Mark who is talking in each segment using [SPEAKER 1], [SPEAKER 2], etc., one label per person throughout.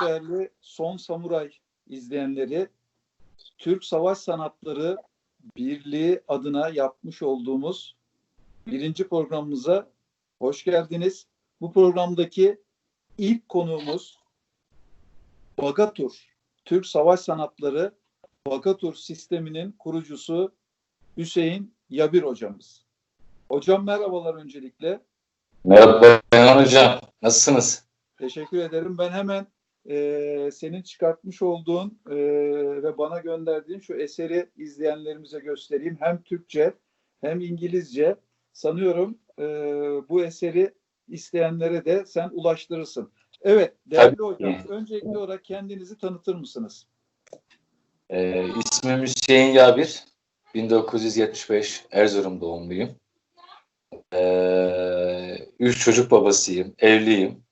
[SPEAKER 1] değerli Son Samuray izleyenleri, Türk Savaş Sanatları Birliği adına yapmış olduğumuz birinci programımıza hoş geldiniz. Bu programdaki ilk konuğumuz Bagatur, Türk Savaş Sanatları Bagatur sisteminin kurucusu Hüseyin Yabir hocamız. Hocam merhabalar öncelikle.
[SPEAKER 2] Merhaba Beyan Hocam. Nasılsınız?
[SPEAKER 1] Teşekkür ederim. Ben hemen e, senin çıkartmış olduğun e, ve bana gönderdiğin şu eseri izleyenlerimize göstereyim. Hem Türkçe hem İngilizce. Sanıyorum e, bu eseri isteyenlere de sen ulaştırırsın. Evet değerli
[SPEAKER 2] Tabii.
[SPEAKER 1] hocam öncelikli olarak kendinizi tanıtır mısınız?
[SPEAKER 2] Ee, ismim Hüseyin Yabir. 1975 Erzurum doğumluyum. Ee, üç çocuk babasıyım. Evliyim.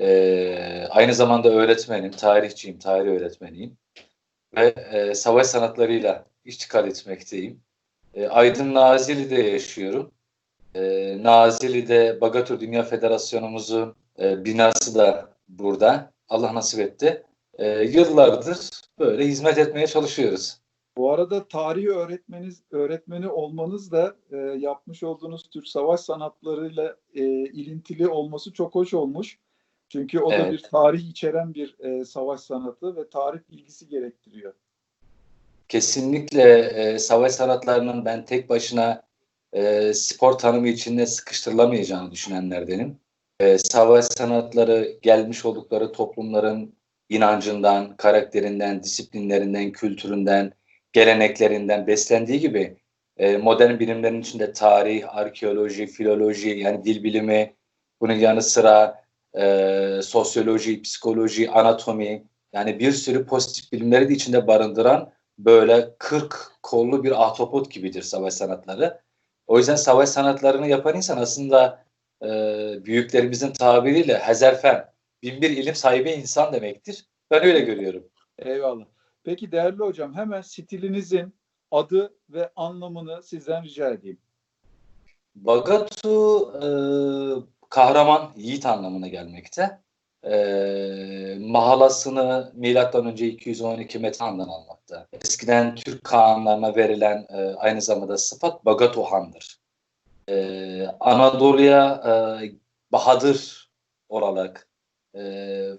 [SPEAKER 2] Ee, aynı zamanda öğretmenim, tarihçiyim, tarih öğretmeniyim. Ve e, savaş sanatlarıyla iştikal etmekteyim. E, Aydın Nazilli'de yaşıyorum. E, Nazilli'de Bagatur Dünya Federasyonumuzun e, binası da burada. Allah nasip etti. E, yıllardır böyle hizmet etmeye çalışıyoruz.
[SPEAKER 1] Bu arada tarih öğretmeniz öğretmeni olmanız da e, yapmış olduğunuz Türk savaş sanatlarıyla e, ilintili olması çok hoş olmuş. Çünkü o da
[SPEAKER 2] Evet.
[SPEAKER 1] bir tarih içeren bir e, savaş sanatı ve tarih bilgisi gerektiriyor.
[SPEAKER 2] Kesinlikle e, savaş sanatlarının ben tek başına e, spor tanımı içinde sıkıştırılamayacağını düşünenlerdenim. E, savaş sanatları gelmiş oldukları toplumların inancından, karakterinden, disiplinlerinden, kültüründen, geleneklerinden beslendiği gibi e, modern bilimlerin içinde tarih, arkeoloji, filoloji yani dil bilimi, bunun yanı sıra e, sosyoloji, psikoloji, anatomi yani bir sürü pozitif bilimleri de içinde barındıran böyle 40 kollu bir ahtapot gibidir savaş sanatları. O yüzden savaş sanatlarını yapan insan aslında e, büyüklerimizin tabiriyle hezerfen, binbir ilim sahibi insan demektir. Ben öyle görüyorum.
[SPEAKER 1] Eyvallah. Peki değerli hocam hemen stilinizin adı ve anlamını sizden rica edeyim.
[SPEAKER 2] Bagatu e, kahraman, yiğit anlamına gelmekte. E, mahalasını milattan önce 212 Metehan'dan almakta. Eskiden Türk Kağanlarına verilen e, aynı zamanda sıfat Bagatu Han'dır. E, Anadolu'ya e, Bahadır olarak e,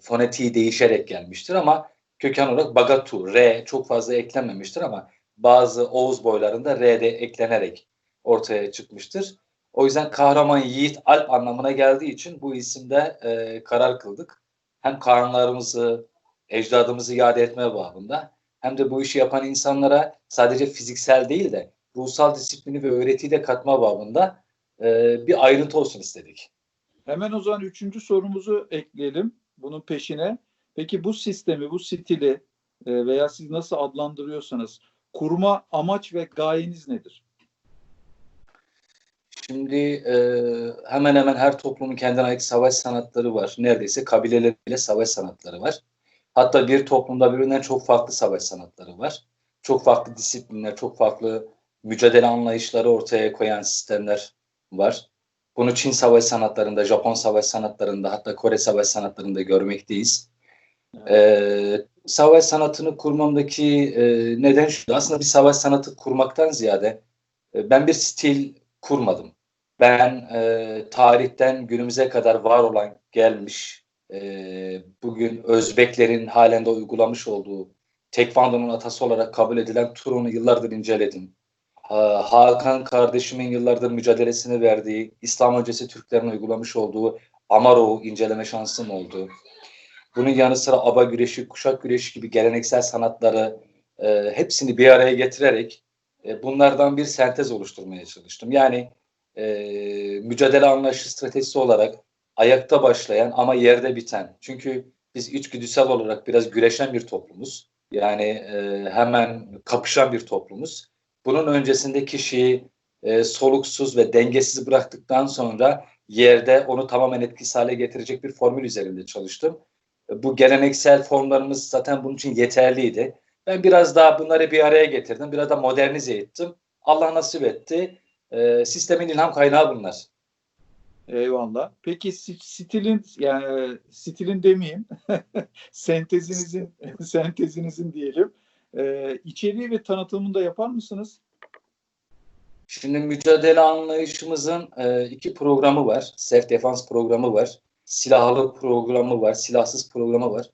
[SPEAKER 2] fonetiği değişerek gelmiştir ama köken olarak Bagatu, R çok fazla eklenmemiştir ama bazı Oğuz boylarında R de eklenerek ortaya çıkmıştır. O yüzden kahraman yiğit alp anlamına geldiği için bu isimde e, karar kıldık. Hem kahramanlarımızı, ecdadımızı iade etme babında hem de bu işi yapan insanlara sadece fiziksel değil de ruhsal disiplini ve öğretiyi de katma babında e, bir ayrıntı olsun istedik.
[SPEAKER 1] Hemen o zaman üçüncü sorumuzu ekleyelim bunun peşine. Peki bu sistemi, bu stili e, veya siz nasıl adlandırıyorsanız kurma amaç ve gayeniz nedir?
[SPEAKER 2] Şimdi e, hemen hemen her toplumun kendine ait savaş sanatları var. Neredeyse kabileleriyle savaş sanatları var. Hatta bir toplumda birbirinden çok farklı savaş sanatları var. Çok farklı disiplinler, çok farklı mücadele anlayışları ortaya koyan sistemler var. Bunu Çin savaş sanatlarında, Japon savaş sanatlarında, hatta Kore savaş sanatlarında görmekteyiz. Ee, savaş sanatını kurmamdaki e, neden şu. Aslında bir savaş sanatı kurmaktan ziyade e, ben bir stil kurmadım. Ben e, tarihten günümüze kadar var olan gelmiş e, bugün Özbeklerin halen de uygulamış olduğu Tekvando'nun atası olarak kabul edilen Turun'u yıllardır inceledim. Ha- Hakan kardeşimin yıllardır mücadelesini verdiği İslam öncesi Türklerin uygulamış olduğu Amarov'u inceleme şansım oldu. Bunun yanı sıra aba güreşi, kuşak güreşi gibi geleneksel sanatları e, hepsini bir araya getirerek e, bunlardan bir sentez oluşturmaya çalıştım. Yani e, mücadele anlayışı stratejisi olarak ayakta başlayan ama yerde biten. Çünkü biz içgüdüsel olarak biraz güreşen bir toplumuz. Yani e, hemen kapışan bir toplumuz. Bunun öncesinde kişiyi e, soluksuz ve dengesiz bıraktıktan sonra yerde onu tamamen etkisiz hale getirecek bir formül üzerinde çalıştım. E, Bu geleneksel formlarımız zaten bunun için yeterliydi. Ben biraz daha bunları bir araya getirdim. Biraz da modernize ettim. Allah nasip etti. Ee, sistemin ilham kaynağı bunlar.
[SPEAKER 1] Eyvallah. Peki stilin yani stilin demeyeyim. sentezinizin sentezinizin diyelim. Ee, içeriği ve tanıtımını da yapar mısınız?
[SPEAKER 2] Şimdi mücadele anlayışımızın e, iki programı var. Self defense programı var. Silahlı programı var. Silahsız programı var.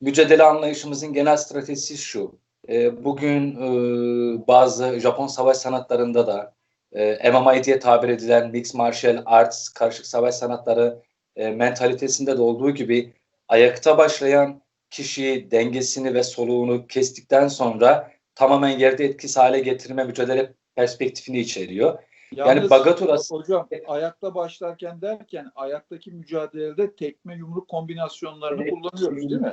[SPEAKER 2] Mücadele anlayışımızın genel stratejisi şu. E, bugün e, bazı Japon savaş sanatlarında da e, MMA diye tabir edilen Mixed Martial Arts, karışık savaş sanatları e, mentalitesinde de olduğu gibi ayakta başlayan kişi dengesini ve soluğunu kestikten sonra tamamen yerde etkisiz hale getirme mücadele perspektifini içeriyor. Yani
[SPEAKER 1] Yalnız,
[SPEAKER 2] Bagatur aslında
[SPEAKER 1] hocam ayakta başlarken derken ayaktaki mücadelede tekme yumruk kombinasyonlarını kullanıyoruz değil mi?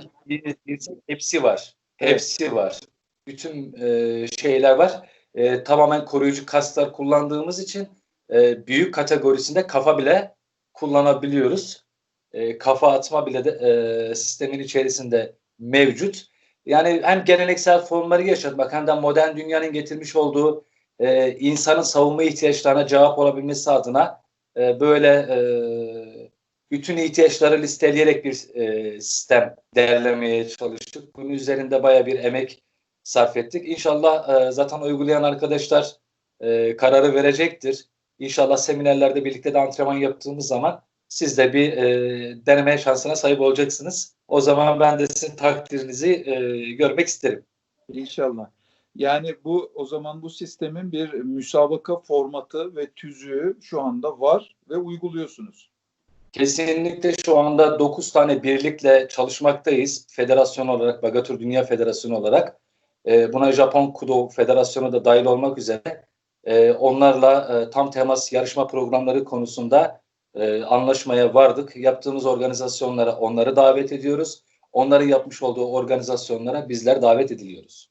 [SPEAKER 2] Hepsi var. Hepsi var. Bütün e, şeyler var. E, tamamen koruyucu kaslar kullandığımız için e, büyük kategorisinde kafa bile kullanabiliyoruz. E, kafa atma bile de e, sistemin içerisinde mevcut. Yani hem geleneksel formları yaşatmak hem de modern dünyanın getirmiş olduğu e, insanın savunma ihtiyaçlarına cevap olabilmesi adına e, böyle e, bütün ihtiyaçları listeleyerek bir e, sistem derlemeye çalıştık. Bunun üzerinde baya bir emek sarf ettik. İnşallah e, zaten uygulayan arkadaşlar e, kararı verecektir. İnşallah seminerlerde birlikte de antrenman yaptığımız zaman siz de bir e, deneme şansına sahip olacaksınız. O zaman ben de sizin takdirinizi e, görmek isterim.
[SPEAKER 1] İnşallah. Yani bu o zaman bu sistemin bir müsabaka formatı ve tüzüğü şu anda var ve uyguluyorsunuz.
[SPEAKER 2] Kesinlikle şu anda 9 tane birlikle çalışmaktayız. Federasyon olarak, Bagatur Dünya Federasyonu olarak. E, buna Japon Kudo Federasyonu da dahil olmak üzere e, onlarla e, tam temas yarışma programları konusunda e, anlaşmaya vardık. Yaptığımız organizasyonlara onları davet ediyoruz. Onların yapmış olduğu organizasyonlara bizler davet ediliyoruz.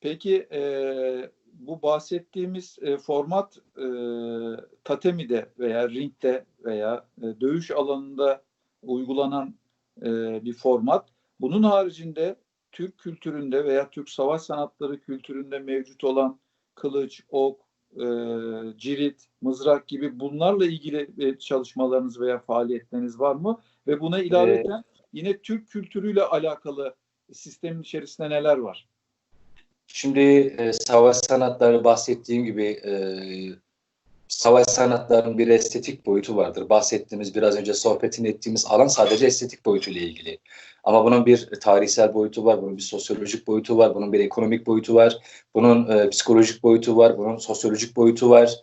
[SPEAKER 1] Peki e, bu bahsettiğimiz e, format e, Tatemi'de veya ringde veya e, dövüş alanında uygulanan e, bir format. Bunun haricinde Türk kültüründe veya Türk savaş sanatları kültüründe mevcut olan kılıç, ok, e, cirit, mızrak gibi bunlarla ilgili e, çalışmalarınız veya faaliyetleriniz var mı? Ve buna ilaveten yine Türk kültürüyle alakalı sistemin içerisinde neler var?
[SPEAKER 2] Şimdi e, savaş sanatları bahsettiğim gibi e, savaş sanatlarının bir estetik boyutu vardır. Bahsettiğimiz biraz önce sohbetini ettiğimiz alan sadece estetik boyutuyla ilgili. Ama bunun bir tarihsel boyutu var, bunun bir sosyolojik boyutu var, bunun bir ekonomik boyutu var, bunun e, psikolojik boyutu var, bunun sosyolojik boyutu var.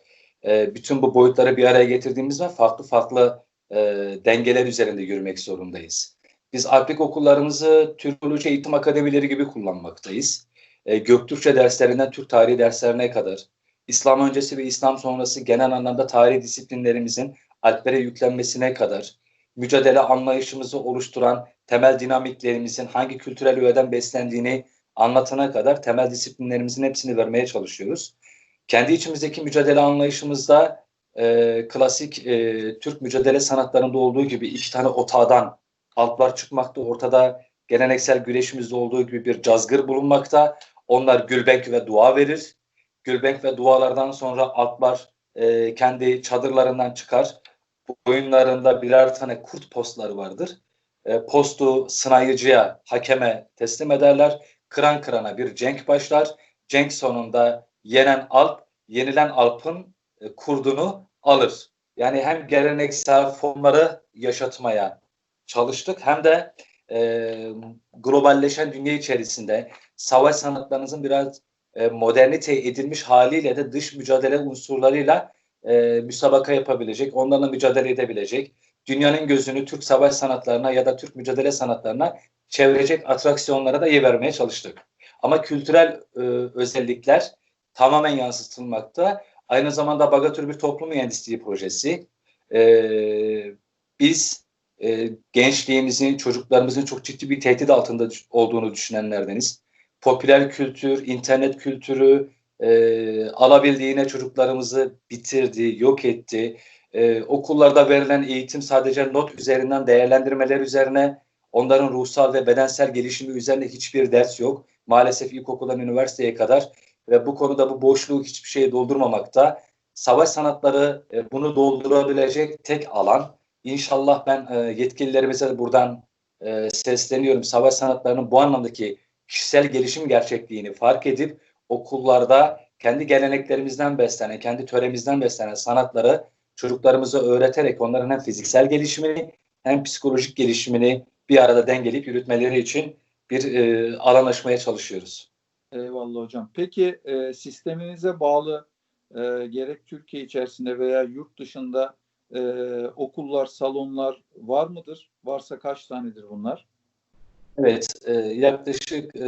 [SPEAKER 2] E, bütün bu boyutları bir araya getirdiğimizde farklı farklı e, dengeler üzerinde yürümek zorundayız. Biz Alplik okullarımızı Türk Uluç Eğitim Akademileri gibi kullanmaktayız. E, Göktürkçe derslerinden Türk tarihi derslerine kadar, İslam öncesi ve İslam sonrası genel anlamda tarih disiplinlerimizin Alplere yüklenmesine kadar, mücadele anlayışımızı oluşturan temel dinamiklerimizin hangi kültürel öğeden beslendiğini anlatana kadar temel disiplinlerimizin hepsini vermeye çalışıyoruz. Kendi içimizdeki mücadele anlayışımızda e, klasik e, Türk mücadele sanatlarında olduğu gibi iki tane otağdan altlar çıkmakta. Ortada geleneksel güreşimizde olduğu gibi bir cazgır bulunmakta. Onlar gülbenk ve dua verir. Gülbenk ve dualardan sonra altlar e, kendi çadırlarından çıkar. Oyunlarında birer tane kurt postları vardır. E, postu sınayıcıya, hakeme teslim ederler. Kıran kırana bir cenk başlar. Cenk sonunda yenen alp, yenilen alpın e, kurdunu alır. Yani hem geleneksel formları yaşatmaya çalıştık hem de e, globalleşen dünya içerisinde savaş sanatlarınızın biraz e, modernite edilmiş haliyle de dış mücadele unsurlarıyla e, müsabaka yapabilecek, onlarla mücadele edebilecek, dünyanın gözünü Türk savaş sanatlarına ya da Türk mücadele sanatlarına çevirecek atraksiyonlara da yer vermeye çalıştık. Ama kültürel e, özellikler tamamen yansıtılmakta. Aynı zamanda Bagatür bir toplum mühendisliği projesi. E, biz e, gençliğimizin, çocuklarımızın çok ciddi bir tehdit altında olduğunu düşünenlerdeniz. Popüler kültür, internet kültürü e, alabildiğine çocuklarımızı bitirdi, yok etti. E, okullarda verilen eğitim sadece not üzerinden değerlendirmeler üzerine, onların ruhsal ve bedensel gelişimi üzerine hiçbir ders yok. Maalesef ilkokuldan üniversiteye kadar ve bu konuda bu boşluğu hiçbir şeye doldurmamakta. Savaş sanatları e, bunu doldurabilecek tek alan. İnşallah ben e, yetkililerimize buradan e, sesleniyorum. Savaş sanatlarının bu anlamdaki kişisel gelişim gerçekliğini fark edip okullarda kendi geleneklerimizden beslenen, kendi töremizden beslenen sanatları çocuklarımıza öğreterek onların hem fiziksel gelişimini hem psikolojik gelişimini bir arada dengeleyip yürütmeleri için bir e, alan açmaya çalışıyoruz.
[SPEAKER 1] Eyvallah hocam. Peki e, sisteminize bağlı e, gerek Türkiye içerisinde veya yurt dışında e, okullar, salonlar var mıdır? Varsa kaç tanedir bunlar?
[SPEAKER 2] Evet, e, yaklaşık e,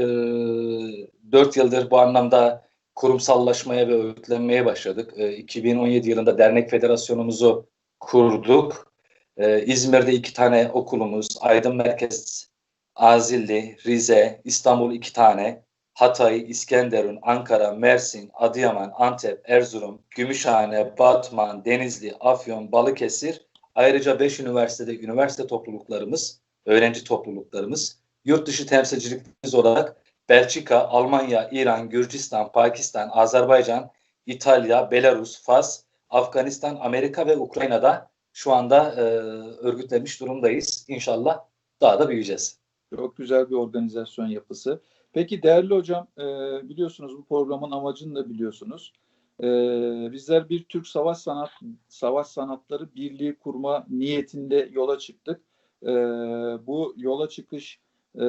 [SPEAKER 2] 4 yıldır bu anlamda kurumsallaşmaya ve örgütlenmeye başladık. E, 2017 yılında dernek federasyonumuzu kurduk. E, İzmir'de iki tane okulumuz, Aydın Merkez, Azilli, Rize, İstanbul iki tane, Hatay, İskenderun, Ankara, Mersin, Adıyaman, Antep, Erzurum, Gümüşhane, Batman, Denizli, Afyon, Balıkesir, ayrıca 5 üniversitede üniversite topluluklarımız, öğrenci topluluklarımız, yurt dışı temsilciliklerimiz olarak Belçika, Almanya, İran, Gürcistan, Pakistan, Azerbaycan, İtalya, Belarus, Fas, Afganistan, Amerika ve Ukrayna'da şu anda e, örgütlenmiş durumdayız. İnşallah daha da büyüyeceğiz.
[SPEAKER 1] Çok güzel bir organizasyon yapısı. Peki değerli hocam, e, biliyorsunuz bu programın amacını da biliyorsunuz. E, bizler bir Türk Savaş Sanat Savaş Sanatları Birliği kurma niyetinde yola çıktık. E, bu yola çıkış e,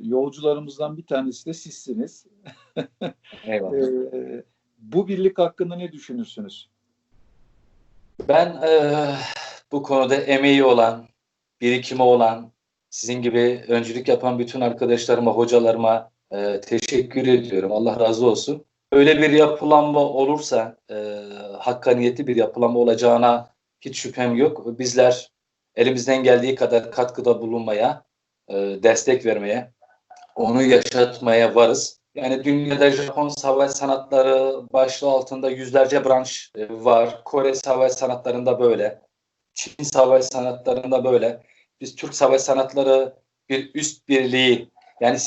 [SPEAKER 1] yolcularımızdan bir tanesi de sizsiniz.
[SPEAKER 2] Eyvallah.
[SPEAKER 1] e, bu birlik hakkında ne düşünürsünüz?
[SPEAKER 2] Ben e, bu konuda emeği olan, birikimi olan, sizin gibi öncülük yapan bütün arkadaşlarıma, hocalarıma e, teşekkür ediyorum. Allah razı olsun. Öyle bir yapılanma olursa, e, hakkaniyetli bir yapılanma olacağına hiç şüphem yok. Bizler elimizden geldiği kadar katkıda bulunmaya, e, destek vermeye, onu yaşatmaya varız. Yani dünyada Japon savaş sanatları başlığı altında yüzlerce branş e, var. Kore savaş sanatlarında böyle. Çin savaş sanatlarında böyle. Biz Türk savaş sanatları bir üst birliği yani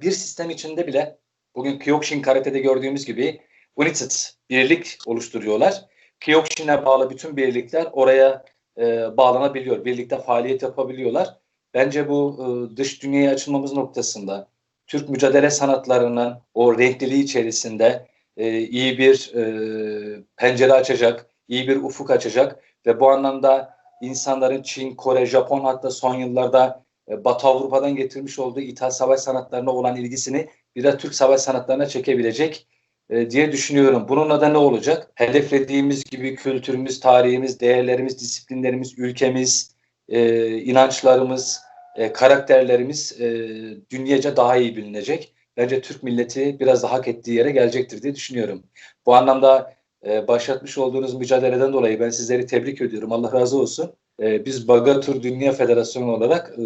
[SPEAKER 2] bir sistem içinde bile bugün Kyokushin Karate'de gördüğümüz gibi United birlik oluşturuyorlar. Kyokushin'e bağlı bütün birlikler oraya e, bağlanabiliyor. Birlikte faaliyet yapabiliyorlar. Bence bu e, dış dünyaya açılmamız noktasında Türk mücadele sanatlarının o renkliliği içerisinde e, iyi bir e, pencere açacak, iyi bir ufuk açacak ve bu anlamda insanların Çin, Kore, Japon hatta son yıllarda Batı Avrupa'dan getirmiş olduğu ithal savaş sanatlarına olan ilgisini biraz Türk savaş sanatlarına çekebilecek diye düşünüyorum. Bununla da ne olacak? Hedeflediğimiz gibi kültürümüz, tarihimiz, değerlerimiz, disiplinlerimiz, ülkemiz, inançlarımız, e, karakterlerimiz e, dünyaca daha iyi bilinecek. Bence Türk milleti biraz da hak ettiği yere gelecektir diye düşünüyorum. Bu anlamda e, başlatmış olduğunuz mücadeleden dolayı ben sizleri tebrik ediyorum. Allah razı olsun. E, biz Bagatur Dünya Federasyonu olarak e,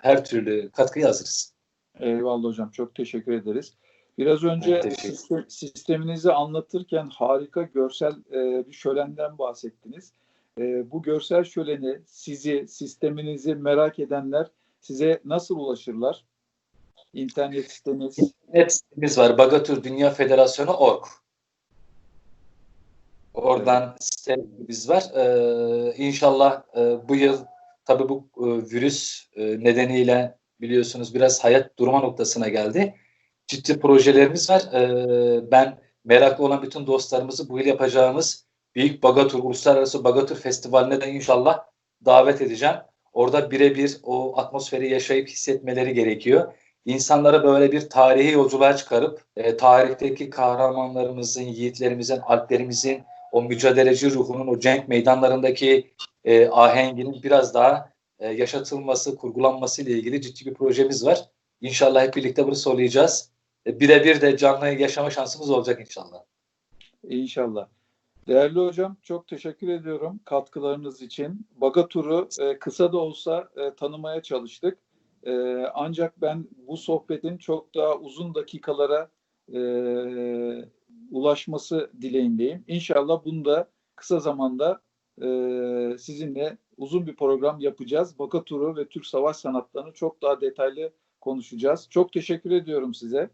[SPEAKER 2] her türlü katkıyı hazırız.
[SPEAKER 1] Eyvallah hocam. Çok teşekkür ederiz. Biraz önce sistem, sisteminizi anlatırken harika görsel e, bir şölenden bahsettiniz. E, bu görsel şöleni, sizi, sisteminizi merak edenler size nasıl ulaşırlar? İnternet siteniz.
[SPEAKER 2] İnternet sitemiz var. Bagatur Dünya Federasyonu org. Oradan sitemiz var. Ee, inşallah e, bu yıl tabi bu e, virüs e, nedeniyle biliyorsunuz biraz hayat durma noktasına geldi. Ciddi projelerimiz var. Ee, ben meraklı olan bütün dostlarımızı bu yıl yapacağımız Büyük Bagatur, Uluslararası Bagatur Festivali'ne de inşallah davet edeceğim. Orada birebir o atmosferi yaşayıp hissetmeleri gerekiyor. İnsanları böyle bir tarihi yolculuğa çıkarıp e, tarihteki kahramanlarımızın, yiğitlerimizin, alplerimizin o mücadeleci ruhunun o cenk meydanlarındaki e, ahenginin biraz daha e, yaşatılması, kurgulanması ile ilgili ciddi bir projemiz var. İnşallah hep birlikte bunu söyleyeceğiz. E, birebir de canlı yaşama şansımız olacak inşallah.
[SPEAKER 1] İnşallah. Değerli hocam çok teşekkür ediyorum katkılarınız için. Bagatur'u e, kısa da olsa e, tanımaya çalıştık. E, ancak ben bu sohbetin çok daha uzun dakikalara e, ulaşması dileğindeyim. İnşallah bunu da kısa zamanda e, sizinle uzun bir program yapacağız. Bagatur'u ve Türk savaş sanatlarını çok daha detaylı konuşacağız. Çok teşekkür ediyorum size.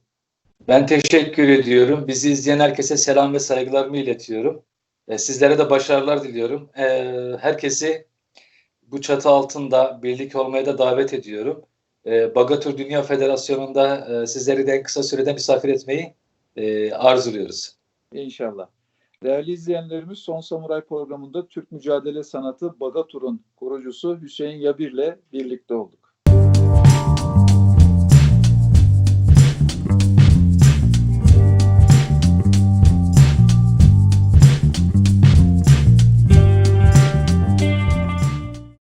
[SPEAKER 2] Ben teşekkür ediyorum. Bizi izleyen herkese selam ve saygılarımı iletiyorum. E, sizlere de başarılar diliyorum. E, herkesi bu çatı altında birlik olmaya da davet ediyorum. E, Bagatur Dünya Federasyonu'nda sizleri de en kısa sürede misafir etmeyi arzuluyoruz.
[SPEAKER 1] İnşallah. Değerli izleyenlerimiz Son Samuray programında Türk mücadele sanatı Bagatur'un kurucusu Hüseyin Yabir'le birlikte olduk.